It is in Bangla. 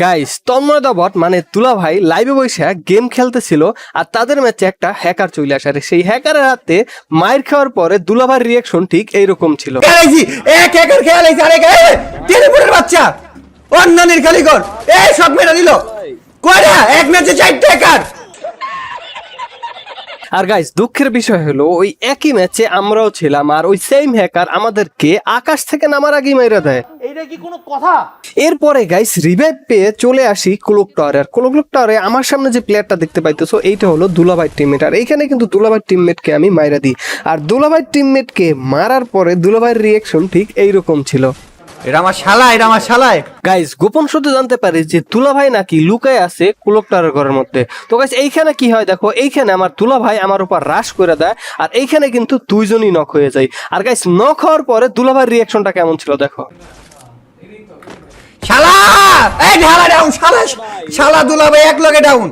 গাইস তন্ময়দা বট মানে তুলা ভাই লাইভে বসে গেম খেলতেছিল আর তাদের ম্যাচে একটা হ্যাকার চলে আসে আর সেই হ্যাকারের হাতে মায়ের খাওয়ার পরে দুলা দুলাভাইয়ের রিয়াকশন ঠিক এইরকম ছিল। এক এক খেয়াল খেলাইছি আরে গে টেলিফোনের বাচ্চা অন্যানের খালি কর এই সব মেরা দিল। কয়টা? এক ম্যাচে চারটা একার আর গাইস দুঃখের বিষয় হলো ওই একই ম্যাচে আমরাও ছিলাম আর ওই সেম হ্যাকার আমাদেরকে আকাশ থেকে নামার আগেই মাইরা দেয়। এইটা কি কোনো কথা? এরপরে গাইস রিভাইভ পেয়ে চলে আসি ক্লোক টাওয়ারে আর ক্লোক টাওয়ারে আমার সামনে যে প্লেয়ারটা দেখতে পাইতেছো এইটা হলো দুলাভাই টিমমেট আর এইখানে কিন্তু দুলাভাই টিমমেটকে আমি মাইরা দিই। আর দুলাভাই টিমমেটকে মারার পরে দুলাভাইয়ের রিয়াকশন ঠিক এইরকম ছিল। এটা আমার শালা এটা আমার শালায় গাইস গোপন সূত্রে জানতে পারি যে দুলাভাই নাকি লুকায় আছে কুলকটারের ঘরের মধ্যে। তো গাইস এইখানে কি হয় দেখো এইখানে আমার দুলাভাই আমার উপর রাশ করে দেয় আর এইখানে কিন্তু দুইজনই নক হয়ে যায়। আর গাইস নক হওয়ার পরে দুলাভাইয়ের রিয়াকশনটা কেমন ছিল দেখো। শালা! এই ঢালা ডাউন শালা শালা দুলা ভাই এক লগে ডাউন